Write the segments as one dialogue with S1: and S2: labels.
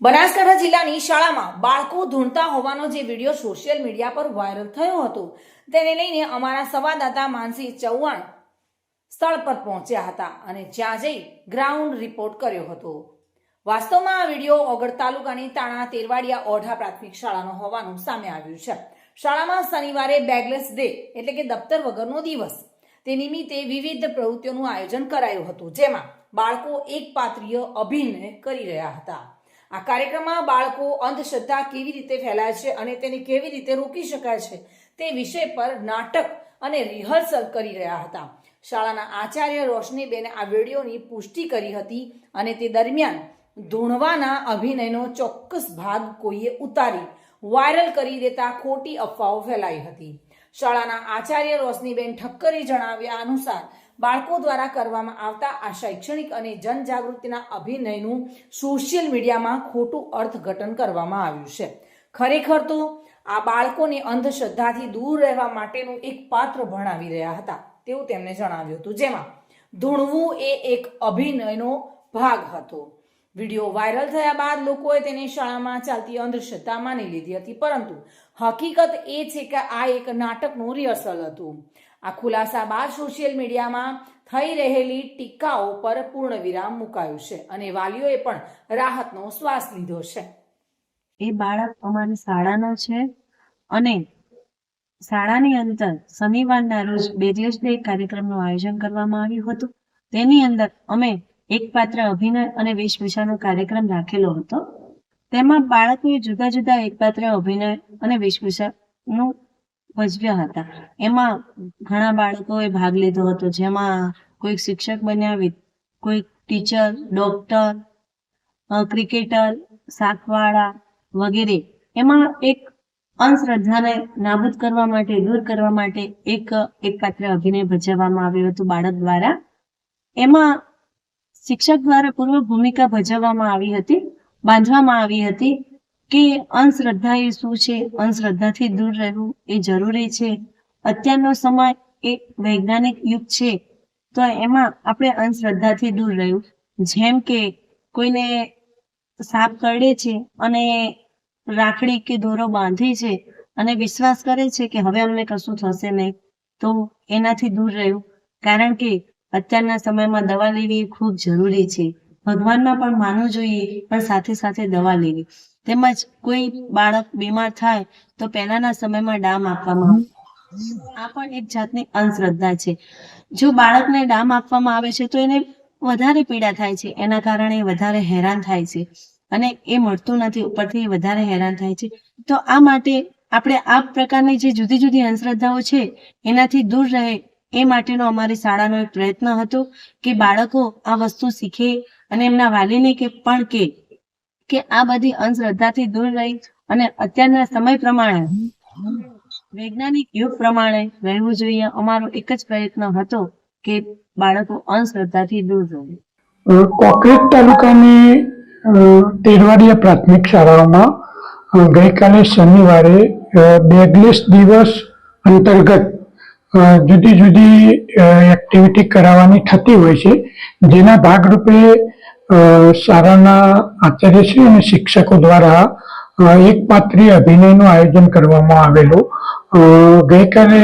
S1: બનાસકાંઠા જિલ્લાની શાળામાં બાળકો ધૂણતા હોવાનો જે વીડિયો સોશિયલ મીડિયા પર વાયરલ થયો હતો, તેને લઈને અમારા સંવાદદાતા માનસી ચૌહાણ સ્થળ પર પહોંચ્યા હતા અને જ્યાં જઈ ગ્રાઉન્ડ રિપોર્ટ કર્યો હતો. વાસ્તવમાં આ વીડિયો ઓગળ તાલુકાની તાણા તેરવાડિયા ઓઢા પ્રાથમિક શાળાનો હોવાનું સામે આવ્યું છે. શાળામાં શનિવારે બેગલેસ ડે એટલે કે દફતર વગરનો દિવસ. તે નિમિત્તે વિવિધ પ્રવૃત્તિઓનું આયોજન કરાયું હતું, જેમાં બાળકો એક પાત્રીય અભિનય કરી રહ્યા હતા. આ કાર્યક્રમમાં બાળકો અંધશ્રદ્ધા કેવી રીતે ફેલાય છે અને તેને કેવી રીતે રોકી શકાય છે તે વિષય પર નાટક અને રિહર્સલ કરી રહ્યા હતા. શાળાના આચાર્ય રોશનીબેને આ વિડીયોની પુષ્ટિ કરી હતી અને તે દરમિયાન ધૂણવાના અભિનયનો ચોક્કસ ભાગ કોઈએ ઉતારી, વાયરલ કરી દેતા ખોટી અફવાઓ ફેલાઈ હતી. શાળાના આચાર્ય રોશનીબેન ઠક્કરે જણાવ્યા અનુસાર બાળકો દ્વારા કરવામાં આવતા આ શૈક્ષણિક અને જનજાગૃતિના અભિનયનું સોશિયલ મીડિયામાં ખોટું અર્થઘટન કરવામાં આવ્યું છે. ખરેખર તો આ બાળકોને અંધશ્રદ્ધાથી દૂર રહેવા માટેનું એક પાત્ર ભણાવી રહ્યા હતા, તેવું તેમણે જણાવ્યું હતું. જેમાં ધૂણવું એ એક અભિનયનો ભાગ હતો. વીડિયો વાયરલ થયા બાદ લોકોએ તેને શાળામાં ચાલતી અંધશ્રદ્ધા માની લીધી હતી. પરંતુ હકીકત એ છે કે આ એક નાટકનું રિહર્સલ હતું. આ ખુલાસા બાદ સોશિયલ મીડિયામાં થઈ રહેલી ટીકાઓ પર પૂર્ણ વિરામ મુકાયું છે અને વાલીઓએ પણ રાહતનો શ્વાસ લીધો છે.
S2: એ બાળક અમારી શાળાનો છે અને શાળાની અંદર શનિવારના રોજ બેગલેસ ડે કાર્યક્રમનું આયોજન કરવામાં આવ્યું હતું. તેની અંદર અમે એક પાત્ર અભિનય અને વેશભૂષાનો કાર્યક્રમ રાખેલો હતો. તેમાં બાળકોએ જુદા જુદા એક પાત્ર અભિનય અને વેશભૂષાનું ભજવ્યા હતા. એમાં ઘણા બાળકોએ ભાગ લીધો હતો. જેમાં કોઈક શિક્ષક બન્યા કોઈક ટીચર, ડોક્ટર ક્રિકેટર શાકવાળા વગેરે. એમાં એક અંધશ્રદ્ધાને નાબૂદ કરવા માટે, દૂર કરવા માટે એક એક પાત્ર અભિનય ભજવવામાં આવ્યો હતું બાળક દ્વારા. એમાં શિક્ષક દ્વારા પૂર્વ ભૂમિકા ભજવવામાં આવી હતી, બાંધવામાં આવી હતી કે અંધશ્રદ્ધા એ શું છે, અંધશ્રદ્ધાથી દૂર રહેવું એ જરૂરી છે. અત્યારનો સમય એ વૈજ્ઞાનિક યુગ છે. તો એમાં આપણે અંધશ્રદ્ધાથી દૂર રહેવું, જેમ કે કોઈને સાપ કરડે છે અને રાખડી કે દોરો બાંધે છે અને વિશ્વાસ કરે છે કે હવે અમને કશું થશે નહીં, તો એનાથી દૂર રહ્યું કારણ કે અત્યારના સમયમાં દવા લેવી એ ખૂબ જરૂરી છે. ભગવાનમાં પણ માનવું જોઈએ, પણ સાથે સાથે દવા લેવી. તેમજ કોઈ બાળક બીમાર થાય, તો પહેલાના સમયમાં ડામ આપવામાં આ પણ એક જાતની અંધશ્રદ્ધા છે. જો બાળકને ડામ આપવામાં આવે છે, તો એને વધારે પીડા થાય છે. એના કારણે વધારે હેરાન થાય છે. અને એ મળતું નથી, ઉપરથી વધારે હેરાન થાય છે. તો આ માટે આપણે આ પ્રકારની જે જુદી જુદી અંધશ્રદ્ધાઓ છે, એનાથી દૂર રહે એ માટેનો અમારી શાળાનો એક પ્રયત્ન હતો કે બાળકો આ વસ્તુ શીખે અને એમના વાલીને કે પણ કે કે આ બધી અંધશ્રદ્ધાથી દૂર રહી અને અત્યારના સમય પ્રમાણે, વૈજ્ઞાનિક યુગ પ્રમાણે રહેવું જોઈએ. અમારો એક જ પ્રયત્ન હતો કે બાળકો અંધશ્રદ્ધાથી દૂર રહે.
S3: કોકરેજ તાલુકાની તેરવાડિયા પ્રાથમિક શાળાઓમાં ગઈકાલે શનિવારે બેગલેસ દિવસ અંતર્ગત જુદી જુદી એક્ટિવિટી કરાવવાની થતી હોય છે. જેના ભાગરૂપે શાળાના આચાર્યશ્રી અને શિક્ષકો દ્વારા એક પાત્રીય અભિનયનું આયોજન કરવામાં આવેલું. ગઈકાલે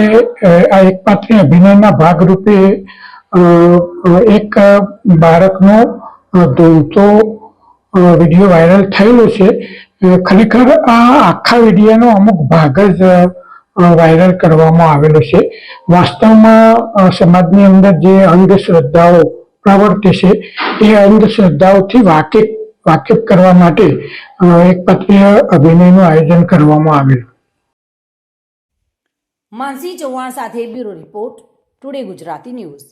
S3: આ એક પાત્રીય અભિનયના ભાગરૂપે એક બાળકનો અ, વીડિયો વાયરલ થયેલો છે. ખરેખર આ આખા વિડીયોનો અમુક ભાગ જ વાયરલ કરવામાં આવેલો છે. વાસ્તવમાં સમાજની અંદર જે અંધશ્રદ્ધાઓ પ્રવર્તે છે, એ અંધશ્રદ્ધાઓથી વાકેફ વાકેફ કરવા માટે એક પત્રીય અભિનયનું આયોજન કરવામાં આવેલું.
S1: માનસી ચૌહાણ સાથે bureau report, today Gujarati news.